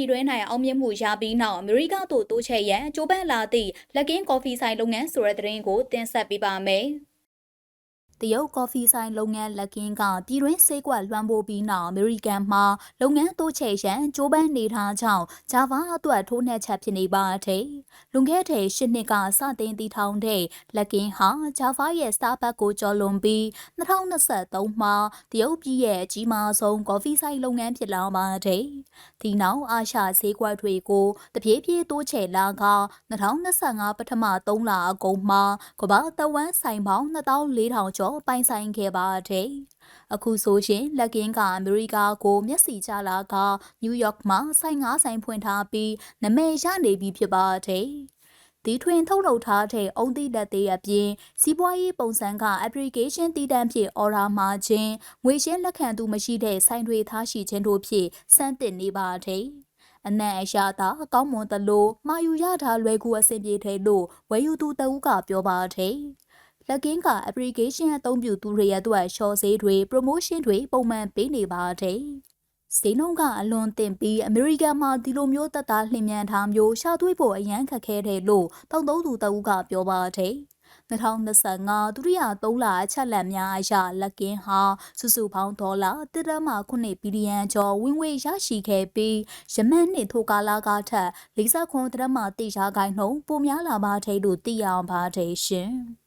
၌အောင်မြင်မှုရပြီးနောက်အမေရိကသို့တိုးချဲ့ရန်ကြိုးပမ်းလာသည့်လက်ကင်းကော်ဖီဆိုင်လုပ်ငန်းဆိုတဲ့သတင်းကိုတင်ဆက်ပေးပါမယ်။ တရုတ်ကော်ဖီဆိုင်လုပ်ငန်းလက်ကင်းကပြည်တွင်းဆေးကွက်လွှမ်းမိုးပြီးနောက်အမေရိကန်မှာလုပ်ငန်းတိုးချဲ့ရန်ကြိုးပမ်းနေထားကြောင်းဂျာဗာအတွက်ထိုးနှက်ချက်ဖြစ်နေပါတဲ့။လွန်ခဲ့တဲ့၈နှစ်ကစတင်တည်ထောင်တဲ့လက်ကင်းဟာဂျာဗာရဲ့ Starbucks ကိုကျော်လွန်ပြီး2023မှာတရုတ်ပြည်ရဲ့အကြီးမားဆုံးကော်ဖီဆိုင်လုပ်ငန်းဖြစ်လာပါတဲ့။ဒီနောက်အာရှဆေးကွက်တွေကိုတပြေးပြေးတိုးချဲ့လာက2025ပထမ3လအကုန်မှာကမ္ဘာတဝန်းဆိုင်ပေါင်း2400ကျော်ပိုင်ဆိုင်ခဲ့ပါတယ်။အခုဆိုရင်လက်ကင်းကအမေရိကကိုမျက်စိချလာကနယူးယောက်မှာဆိုင်ငါးဆိုင်ဖွင့်ထားပြီးနမဲရနေပြီဖြစ်ပါတယ်။ဒီထွင်ထုတ်လုပ်ထားတဲ့အုံသီးလက်သေးအပြင်စီးပွားရေးပုံစံက application တည်တံ့ဖြစ်အော်ဒါမှာခြင်းငွေရှင်းလက်ခံသူမရှိတဲ့ဆိုင်တွေထားရှိခြင်းတို့ဖြင့်စမ်းသစ်နေပါတယ်။အနက်အရှာသာအကောင်းမွန်သလိုမှာယူရတာလွယ်ကူအဆင်ပြေတယ်လို့ဝယ်ယူသူတဦးကပြောပါတယ်။ လက်ကင်းက application အသုံးပြုသူတွေရဲ့အတွက် short ဈေးတွေ promotion တွေပုံမှန်ပေးနေပါတယ်။ဈေးနှုန်းကအလွန်တင်ပြီးအမေရိကန်မှာဒီလိုမျိုးတက်တာလှင်မြန်ထားမျိုးရှာသွေးဖို့အရန်ခက်ခဲတယ်လို့တောက်သုံးသူတဦးကပြောပါတယ်။2025ဒုတိယ3လအချက်လက်များအရလက်ကင်းဟာစုစုပေါင်းဒေါ်လာ1.9ဘီလီယံကျော်ဝင်ငွေရရှိခဲ့ပြီးယမန်နှစ်ထိုကာလကထက်49.3ရာခိုင်နှုန်းပိုများလာပါတယ်လို့သိရပါတယ်ရှင်။